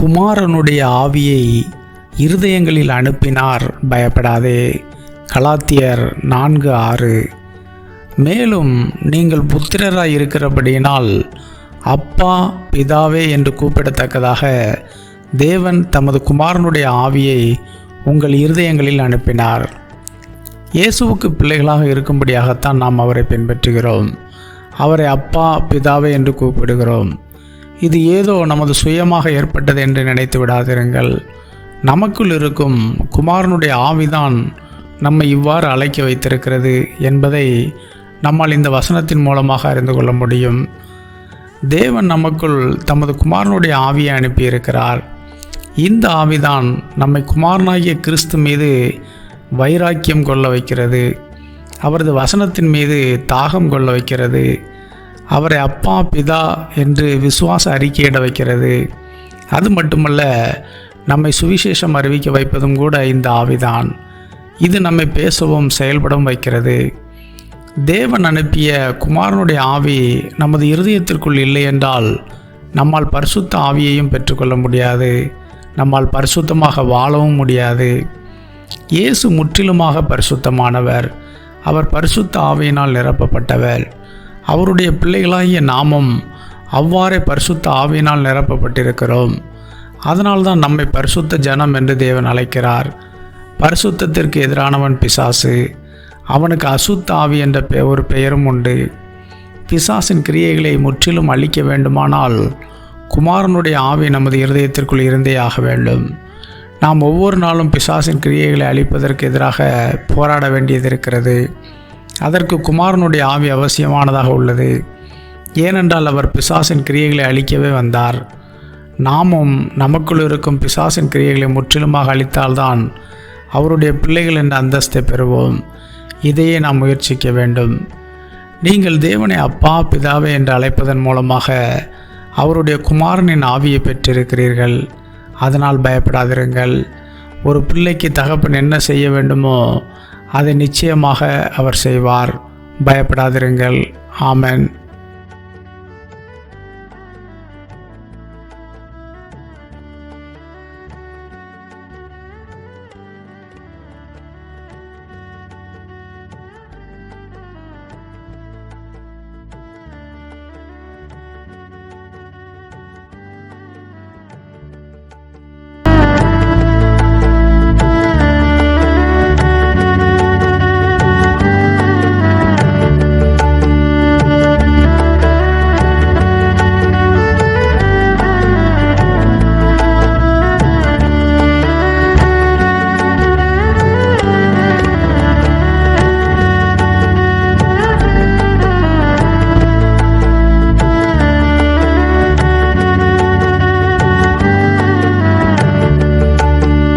குமாரனுடைய ஆவியை இருதயங்களில் அனுப்பினார். பயப்படாதே. கலாத்தியர் நான்கு ஆறு. மேலும் நீங்கள் புத்திரராய் இருக்கிறபடியினால் அப்பா பிதாவே என்று கூப்பிடத்தக்கதாக தேவன் தமது குமாரனுடைய ஆவியை உங்கள் இருதயங்களில் அனுப்பினார். இயேசுவுக்கு பிள்ளைகளாக இருக்கும்படியாகத்தான் நாம் அவரை பின்பற்றுகிறோம். அவரை அப்பா பிதாவே என்று கூப்பிடுகிறோம். இது ஏதோ நமது சுயமாக ஏற்பட்டது என்று நினைத்து விடாதிருங்கள். நமக்குள் இருக்கும் குமாரனுடைய ஆவிதான் நம்மை இவ்வாறு அழைக்க வைத்திருக்கிறது என்பதை நம்மால் இந்த வசனத்தின் மூலமாக அறிந்து கொள்ள முடியும். தேவன் நமக்குள் தமது குமாரனுடைய ஆவியை அனுப்பியிருக்கிறார். இந்த ஆவிதான் நம்மை குமாரனாகிய கிறிஸ்து மீது வைராக்கியம் கொள்ள வைக்கிறது. அவரது வசனத்தின் மீது தாகம் கொள்ள வைக்கிறது. அவரை அப்பா பிதா என்று விசுவாச அறிக்கையிட வைக்கிறது. அது மட்டுமல்ல நம்மை சுவிசேஷம் அறிவிக்க வைப்பதும் கூட இந்த ஆவிதான். இது நம்மை பேசவும் செயல்படவும் வைக்கிறது. தேவன் அனுப்பிய குமாரனுடைய ஆவி நமது இருதயத்திற்குள் இல்லை என்றால் நம்மால் பரிசுத்த ஆவியையும் பெற்றுக்கொள்ள முடியாது. நம்மால் பரிசுத்தமாக வாழவும் முடியாது. இயேசு முற்றிலுமாக பரிசுத்தமானவர். அவர் பரிசுத்த ஆவியினால் நிரப்பப்பட்டவர். அவருடைய பிள்ளைகளாகிய நாமும் அவ்வாறே பரிசுத்த ஆவியினால் நிரப்பப்பட்டிருக்கிறோம். அதனால்தான் நம்மை பரிசுத்த ஜனம் என்று தேவன் அழைக்கிறார். பரிசுத்தத்திற்கு எதிரானவன் பிசாசு. அவனுக்கு அசுத்த ஆவி என்ற ஒரு பெயரும் உண்டு. பிசாசின் கிரியைகளை முற்றிலும் அழிக்க வேண்டுமானால் குமாரனுடைய ஆவி நமது இருதயத்திற்குள் இருந்தே ஆக வேண்டும். நாம் ஒவ்வொரு நாளும் பிசாசின் கிரியைகளை அழிப்பதற்கு எதிராக போராட வேண்டியது இருக்கிறது. அதற்கு குமாரனுடைய ஆவி அவசியமானதாக உள்ளது. ஏனென்றால் அவர் பிசாசின் கிரியைகளை அழிக்கவே வந்தார். நாமும் நமக்குள் இருக்கும் பிசாசின் கிரியைகளை முற்றிலுமாக அழித்தால்தான் அவருடைய பிள்ளைகள் என்ற அந்தஸ்தை பெறுவோம். இதையே நாம் முயற்சிக்க வேண்டும். நீங்கள் தேவனை அப்பா பிதாவே என்று அழைப்பதன் மூலமாக அவருடைய குமாரனின் ஆவியை பெற்றிருக்கிறீர்கள். அதனால் பயப்படாதிருங்கள். ஒரு பிள்ளைக்கு தகப்பன் என்ன செய்ய வேண்டுமோ அதை நிச்சயமாக அவர் செய்வார். பயப்படாதிருங்கள். ஆமன்.